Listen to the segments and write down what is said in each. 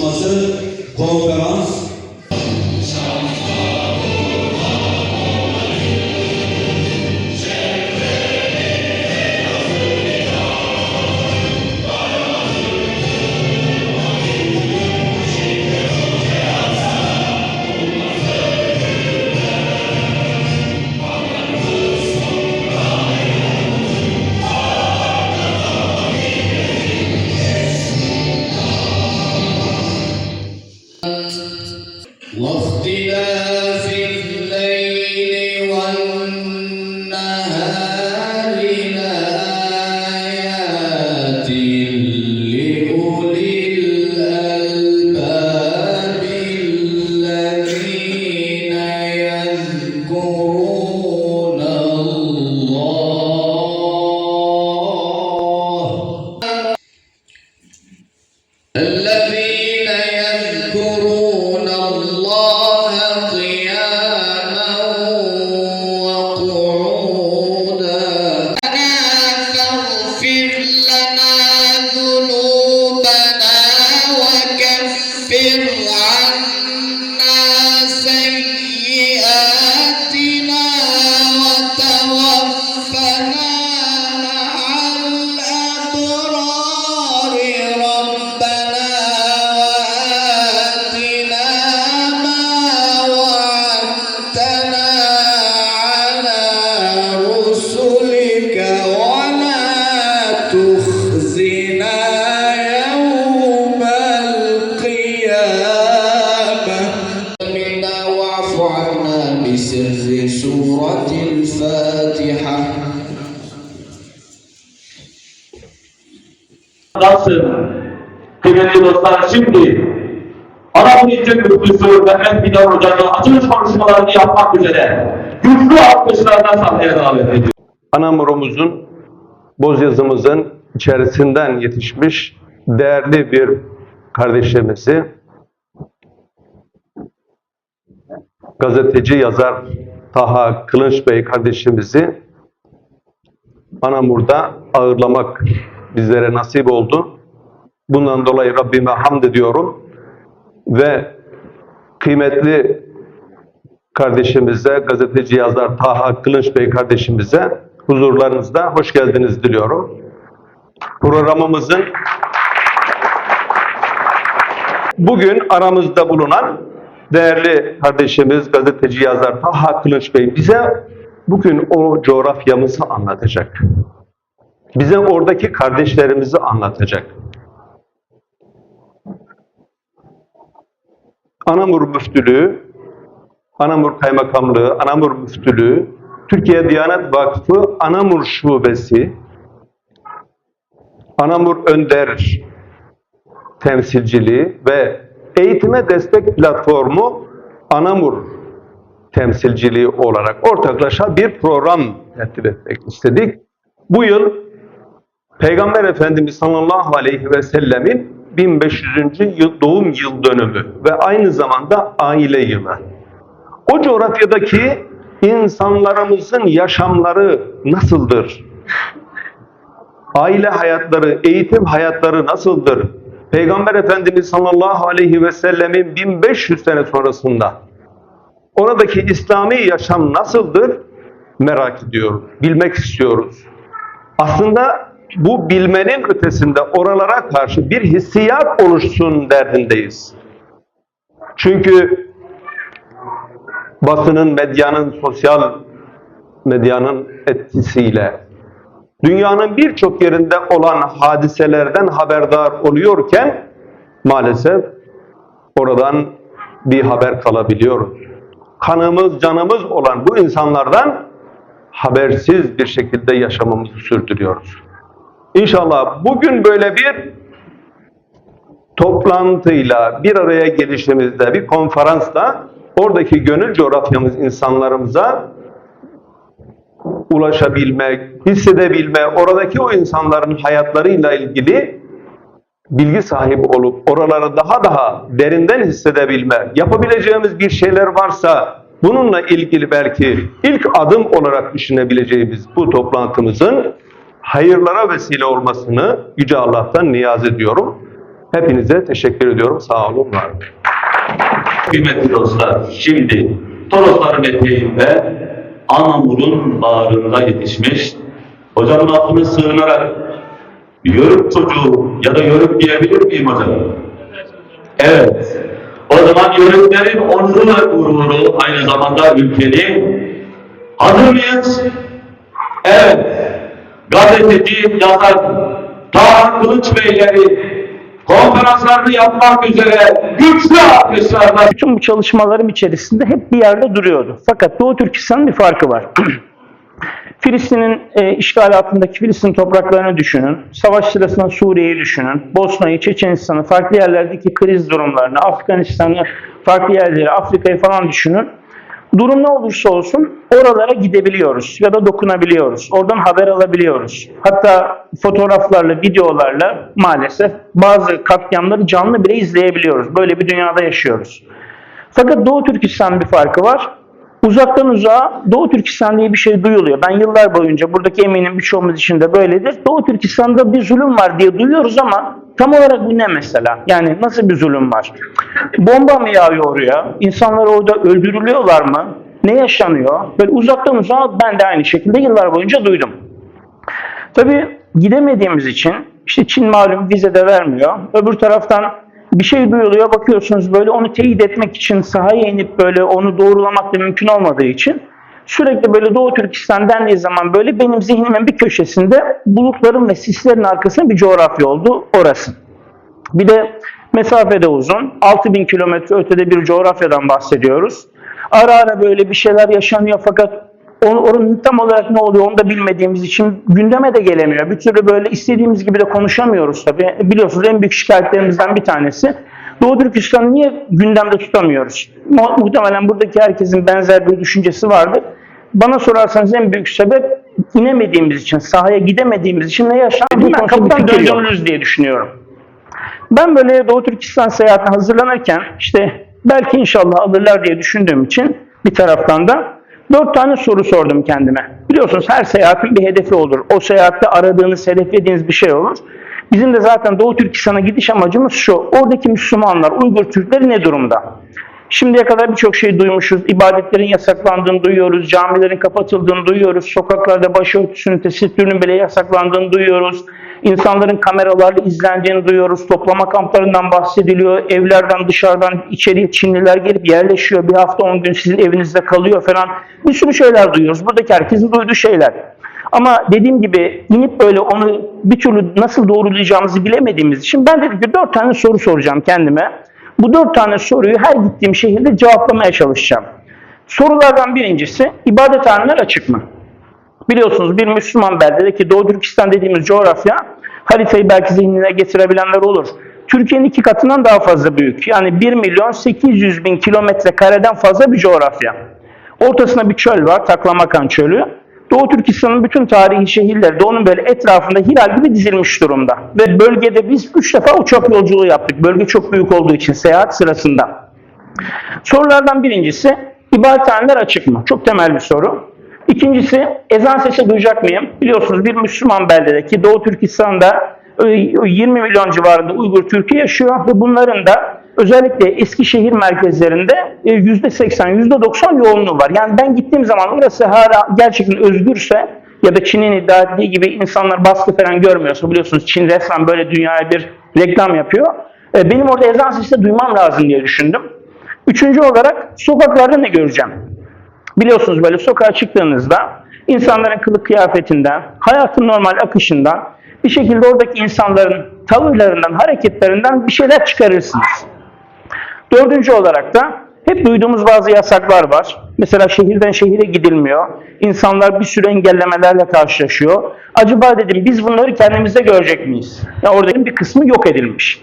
konuşması, konferans, Nasıl? Kıymetli dostlar şimdi Arap İncil Müftüsü Mehmet Bidar Hoca'nın açılış konuşmalarını yapmak üzere güçlü alkışlarla sahneye davet ediyorum. Anamurumuzun, boz yazımızın içerisinden yetişmiş değerli bir kardeşimizi, gazeteci yazar Taha Kılınç Bey kardeşimizi Anamur'da ağırlamak bizlere nasip oldu. Bundan dolayı Rabbime hamd ediyorum ve kıymetli kardeşimize, gazeteci yazar Taha Kılınç Bey kardeşimize huzurlarınızda hoş geldiniz diliyorum. Programımızın bugün aramızda bulunan değerli kardeşimiz gazeteci yazar Taha Kılınç Bey bize bugün o coğrafyamızı anlatacak. Bize oradaki kardeşlerimizi anlatacak. Anamur Müftülüğü, Anamur Kaymakamlığı, Anamur Müftülüğü, Türkiye Diyanet Vakfı Anamur Şubesi, Anamur Önder temsilciliği ve Eğitime Destek Platformu Anamur temsilciliği olarak ortaklaşa bir program tertip etmek istedik. Bu yıl Peygamber Efendimiz sallallahu aleyhi ve sellemin 1500. yıl doğum yıl dönümü ve aynı zamanda aile yılı. O coğrafyadaki insanlarımızın yaşamları nasıldır? Aile hayatları, eğitim hayatları nasıldır? Peygamber Efendimiz sallallahu aleyhi ve sellemin 1500 sene sonrasında oradaki İslami yaşam nasıldır merak ediyoruz, bilmek istiyoruz. Aslında bu bilmenin ötesinde oralara karşı bir hissiyat oluşsun derdindeyiz. Çünkü basının, medyanın, sosyal medyanın etkisiyle dünyanın birçok yerinde olan hadiselerden haberdar oluyorken maalesef oradan bir haber kalabiliyoruz. Kanımız, canımız olan bu insanlardan habersiz bir şekilde yaşamamızı sürdürüyoruz. İnşallah bugün böyle bir toplantıyla, bir araya gelişimizde, bir konferansla oradaki gönül coğrafyamız insanlarımıza ulaşabilmek, hissedebilme, oradaki o insanların hayatlarıyla ilgili bilgi sahibi olup oraları daha daha derinden hissedebilme, yapabileceğimiz bir şeyler varsa bununla ilgili belki ilk adım olarak düşünebileceğimiz bu toplantımızın hayırlara vesile olmasını Yüce Allah'tan niyaz ediyorum. Hepinize teşekkür ediyorum. Sağ olun, var. Kıymetli dostlar, şimdi Torosların eteğinde Anamur'un bağrında yetişmiş, hocamın aklına sığınarak yörük çocuğu ya da yörük diyebilir miyim hocam? Evet. O zaman yörüklerin onuru ve gururu aynı zamanda ülkenin. Hazır mıyız? Evet. Gazeteci, yazar, Tarık Kılıç Beyleri konferanslarını yapmak üzere güçlü alkışlarla Bütün bu çalışmalarım içerisinde hep bir yerde duruyordu. Fakat Doğu Türkistan'ın bir farkı var. Filistin'in e, işgal altındaki Filistin topraklarını düşünün. Savaş sırasında Suriye'yi düşünün. Bosna'yı, Çeçenistan'ı, farklı yerlerdeki kriz durumlarını, Afganistan'ı, farklı yerleri, Afrika'yı falan düşünün. Durum ne olursa olsun oralara gidebiliyoruz ya da dokunabiliyoruz. Oradan haber alabiliyoruz. Hatta fotoğraflarla, videolarla maalesef bazı katliamları canlı bile izleyebiliyoruz. Böyle bir dünyada yaşıyoruz. Fakat Doğu Türkistan bir farkı var. Uzaktan uzağa Doğu Türkistan diye bir şey duyuluyor. Ben yıllar boyunca buradaki eminim birçoğumuz için de böyledir. Doğu Türkistan'da bir zulüm var diye duyuyoruz ama tam olarak bu ne mesela? Yani nasıl bir zulüm var? Bomba mı yağıyor oraya? İnsanlar orada öldürülüyorlar mı? Ne yaşanıyor? Böyle uzaktan uzağa ben de aynı şekilde yıllar boyunca duydum. Tabii gidemediğimiz için işte Çin malum vize de vermiyor. Öbür taraftan bir şey duyuluyor bakıyorsunuz böyle onu teyit etmek için sahaya inip böyle onu doğrulamak da mümkün olmadığı için sürekli böyle Doğu Türkistan dendiği zaman böyle benim zihnimin bir köşesinde bulutların ve sislerin arkasında bir coğrafya oldu orası. Bir de mesafede uzun. 6000 kilometre ötede bir coğrafyadan bahsediyoruz. Ara ara böyle bir şeyler yaşanıyor fakat onu, oranın tam olarak ne oluyor onu da bilmediğimiz için gündeme de gelemiyor. Bir türlü böyle istediğimiz gibi de konuşamıyoruz tabii. Biliyorsunuz en büyük şikayetlerimizden bir tanesi. Doğu Türkistan'ı niye gündemde tutamıyoruz? Mu- muhtemelen buradaki herkesin benzer bir düşüncesi vardır. Bana sorarsanız en büyük sebep inemediğimiz için, sahaya gidemediğimiz için ne yaşandı? Ben kapıdan döndürülürüz diye düşünüyorum. Ben böyle Doğu Türkistan seyahatine hazırlanırken işte belki inşallah alırlar diye düşündüğüm için bir taraftan da dört tane soru sordum kendime. Biliyorsunuz her seyahatin bir hedefi olur. O seyahatte aradığınız, hedeflediğiniz bir şey olur. Bizim de zaten Doğu Türkistan'a gidiş amacımız şu. Oradaki Müslümanlar, Uygur Türkleri ne durumda? Şimdiye kadar birçok şey duymuşuz. İbadetlerin yasaklandığını duyuyoruz. Camilerin kapatıldığını duyuyoruz. Sokaklarda başörtüsünün, tesettürünün bile yasaklandığını duyuyoruz. İnsanların kameralarla izlendiğini duyuyoruz. Toplama kamplarından bahsediliyor. Evlerden dışarıdan içeriye Çinliler gelip yerleşiyor. Bir hafta on gün sizin evinizde kalıyor falan. Bir sürü şeyler duyuyoruz. Buradaki herkesin duyduğu şeyler. Ama dediğim gibi inip böyle onu bir türlü nasıl doğrulayacağımızı bilemediğimiz için ben dedim ki dört tane soru soracağım kendime. Bu dört tane soruyu her gittiğim şehirde cevaplamaya çalışacağım. Sorulardan birincisi ibadethaneler açık mı? Biliyorsunuz bir Müslüman beldede ki Doğu Türkistan dediğimiz coğrafya haritayı belki zihnine getirebilenler olur. Türkiye'nin iki katından daha fazla büyük. Yani 1 milyon 800 bin kilometre kareden fazla bir coğrafya. Ortasında bir çöl var, Taklamakan Çölü. Doğu Türkistan'ın bütün tarihi şehirleri de onun böyle etrafında hilal gibi dizilmiş durumda. Ve bölgede biz üç defa uçak yolculuğu yaptık. Bölge çok büyük olduğu için seyahat sırasında. Sorulardan birincisi ibadethaneler açık mı? Çok temel bir soru. İkincisi ezan sesi duyacak mıyım? Biliyorsunuz bir Müslüman beldedeki Doğu Türkistan'da e, 20 milyon civarında Uygur Türk'ü yaşıyor ve bunların da özellikle Eskişehir merkezlerinde e, %80, %90 yoğunluğu var. Yani ben gittiğim zaman orası hala gerçekten özgürse ya da Çin'in iddia ettiği gibi insanlar baskı falan görmüyorsa biliyorsunuz Çin resmen böyle dünyaya bir reklam yapıyor. E, Benim orada ezan sesi duymam lazım diye düşündüm. Üçüncü olarak sokaklarda ne göreceğim? Biliyorsunuz böyle sokağa çıktığınızda insanların kılık kıyafetinden, hayatın normal akışından, bir şekilde oradaki insanların tavırlarından, hareketlerinden bir şeyler çıkarırsınız. Dördüncü olarak da hep duyduğumuz bazı yasaklar var. Mesela şehirden şehire gidilmiyor. İnsanlar bir sürü engellemelerle karşılaşıyor. Acaba dedim biz bunları kendimizde görecek miyiz? Ya oradaki bir kısmı yok edilmiş.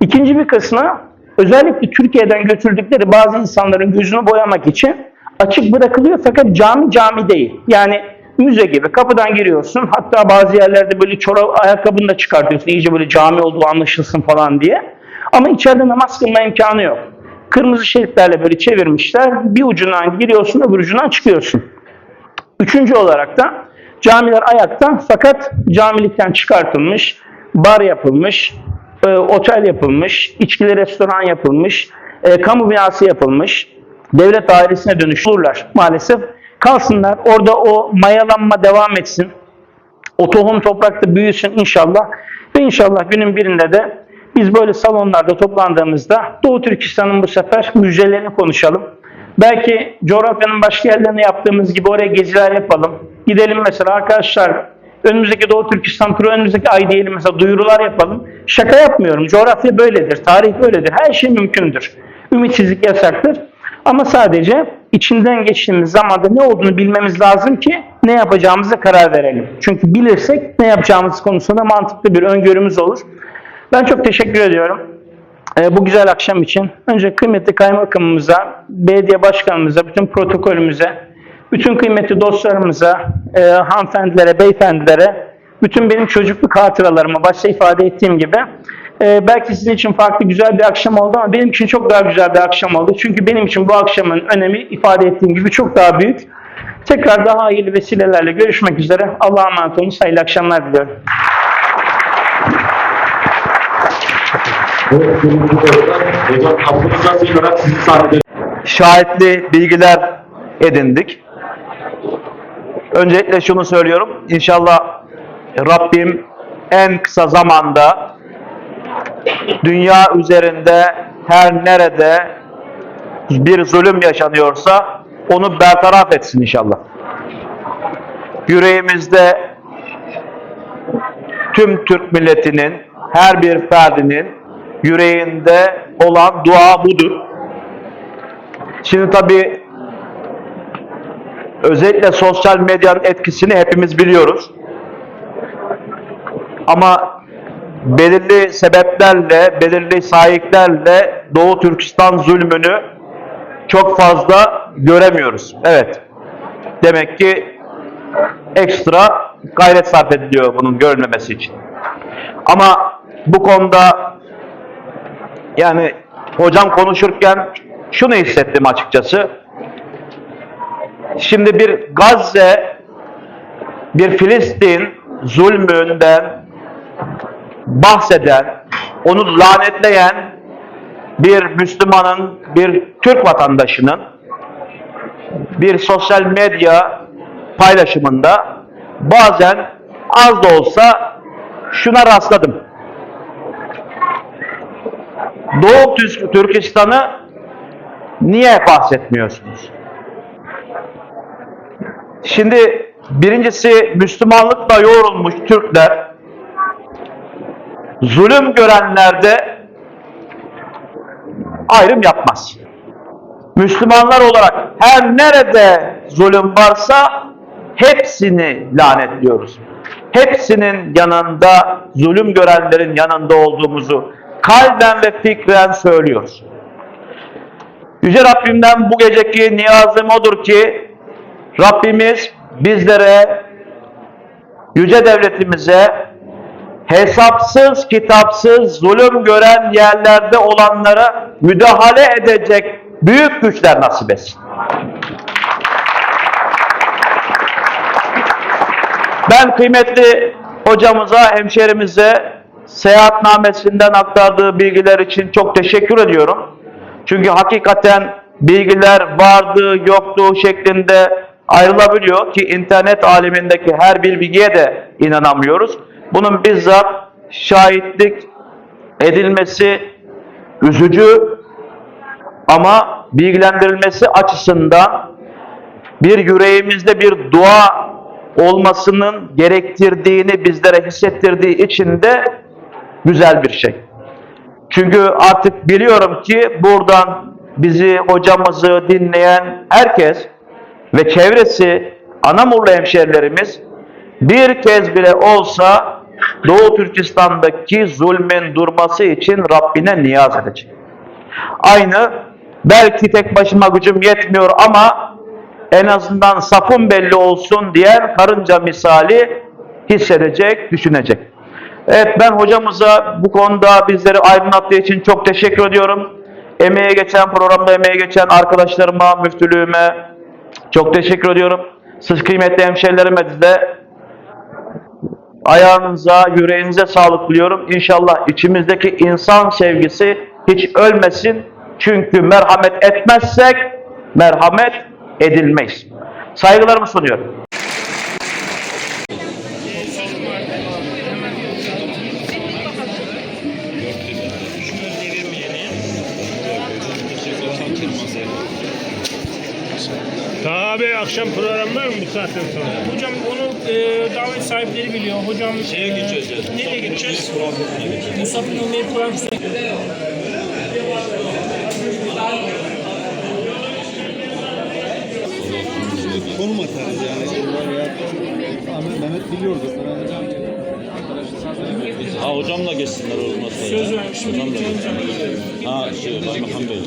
İkinci bir kısmı özellikle Türkiye'den götürdükleri bazı insanların gözünü boyamak için açık bırakılıyor fakat cami cami değil. Yani müze gibi kapıdan giriyorsun hatta bazı yerlerde böyle çorap ayakkabını da çıkartıyorsun iyice böyle cami olduğu anlaşılsın falan diye. Ama içeride namaz kılma imkanı yok. Kırmızı şeritlerle böyle çevirmişler. Bir ucundan giriyorsun öbür ucundan çıkıyorsun. Üçüncü olarak da camiler ayakta fakat camilikten çıkartılmış, bar yapılmış, e, otel yapılmış, içkili restoran yapılmış, e, kamu binası yapılmış, devlet dairesine dönüşürler maalesef. Kalsınlar orada o mayalanma devam etsin. O tohum toprakta büyüsün inşallah. Ve inşallah günün birinde de biz böyle salonlarda toplandığımızda Doğu Türkistan'ın bu sefer müjdelerini konuşalım. Belki coğrafyanın başka yerlerine yaptığımız gibi oraya geziler yapalım. Gidelim mesela arkadaşlar önümüzdeki Doğu Türkistan turu önümüzdeki ay diyelim mesela duyurular yapalım. Şaka yapmıyorum. Coğrafya böyledir. Tarih böyledir. Her şey mümkündür. Ümitsizlik yasaktır. Ama sadece içinden geçtiğimiz zamanda ne olduğunu bilmemiz lazım ki ne yapacağımıza karar verelim. Çünkü bilirsek ne yapacağımız konusunda mantıklı bir öngörümüz olur. Ben çok teşekkür ediyorum. Ee, bu güzel akşam için. Önce kıymetli kaymakamımıza, belediye başkanımıza, bütün protokolümüze, bütün kıymetli dostlarımıza, e, hanımefendilere, beyefendilere, bütün benim çocukluk hatıralarıma başta ifade ettiğim gibi e, belki sizin için farklı güzel bir akşam oldu ama benim için çok daha güzel bir akşam oldu. Çünkü benim için bu akşamın önemi ifade ettiğim gibi çok daha büyük. Tekrar daha hayırlı vesilelerle görüşmek üzere. Allah'a emanet olun. Hayırlı akşamlar diliyorum. Evet, şahitli bilgiler edindik. Öncelikle şunu söylüyorum. İnşallah Rabbim en kısa zamanda dünya üzerinde her nerede bir zulüm yaşanıyorsa onu bertaraf etsin inşallah. Yüreğimizde tüm Türk milletinin, her bir ferdinin yüreğinde olan dua budur. Şimdi tabii özellikle sosyal medyanın etkisini hepimiz biliyoruz. Ama belirli sebeplerle, belirli sahiplerle Doğu Türkistan zulmünü çok fazla göremiyoruz. Evet. Demek ki ekstra gayret sarf ediliyor bunun görülmemesi için. Ama bu konuda yani hocam konuşurken şunu hissettim açıkçası. Şimdi bir Gazze, bir Filistin zulmünden bahseden, onu lanetleyen bir Müslümanın, bir Türk vatandaşının bir sosyal medya paylaşımında bazen az da olsa şuna rastladım. Doğu Türk- Türkistan'ı niye bahsetmiyorsunuz? Şimdi birincisi Müslümanlıkla yoğrulmuş Türkler zulüm görenlerde ayrım yapmaz. Müslümanlar olarak her nerede zulüm varsa hepsini lanetliyoruz. Hepsinin yanında, zulüm görenlerin yanında olduğumuzu kalben ve fikren söylüyoruz. Yüce Rabbimden bu geceki niyazım odur ki Rabbimiz bizlere, yüce devletimize hesapsız kitapsız zulüm gören yerlerde olanlara müdahale edecek büyük güçler nasip etsin. Ben kıymetli hocamıza, hemşerimize seyahatnamesinden aktardığı bilgiler için çok teşekkür ediyorum. Çünkü hakikaten bilgiler vardı, yoktu şeklinde ayrılabiliyor ki internet alemindeki her bir bilgiye de inanamıyoruz. Bunun bizzat şahitlik edilmesi üzücü ama bilgilendirilmesi açısından bir yüreğimizde bir dua olmasının gerektirdiğini bizlere hissettirdiği için de güzel bir şey. Çünkü artık biliyorum ki buradan bizi, hocamızı dinleyen herkes ve çevresi Anamurlu hemşerilerimiz bir kez bile olsa Doğu Türkistan'daki zulmün durması için Rabbine niyaz edecek. Aynı belki tek başıma gücüm yetmiyor ama en azından safım belli olsun diyen karınca misali hissedecek, düşünecek. Evet ben hocamıza bu konuda bizleri aydınlattığı için çok teşekkür ediyorum. Emeğe geçen programda emeğe geçen arkadaşlarıma, müftülüğüme çok teşekkür ediyorum. Siz kıymetli hemşerilerime de ayağınıza, yüreğinize sağlık diliyorum. İnşallah içimizdeki insan sevgisi hiç ölmesin. Çünkü merhamet etmezsek merhamet edilmeyiz. Saygılarımı sunuyorum. Akşam program var mı bu saatten sonra? Hocam onu e, davet sahipleri biliyor. Hocam Şeye geçeceğiz. Nereye geçeceğiz? Musab bin Umeyyed Kur'an konum atarız yani. Ahmet Mehmet biliyordur. Ha hocamla geçsinler olmazsa. söz vermişim. Hocamla geçsinler. Ha şey Kaymakam Bey.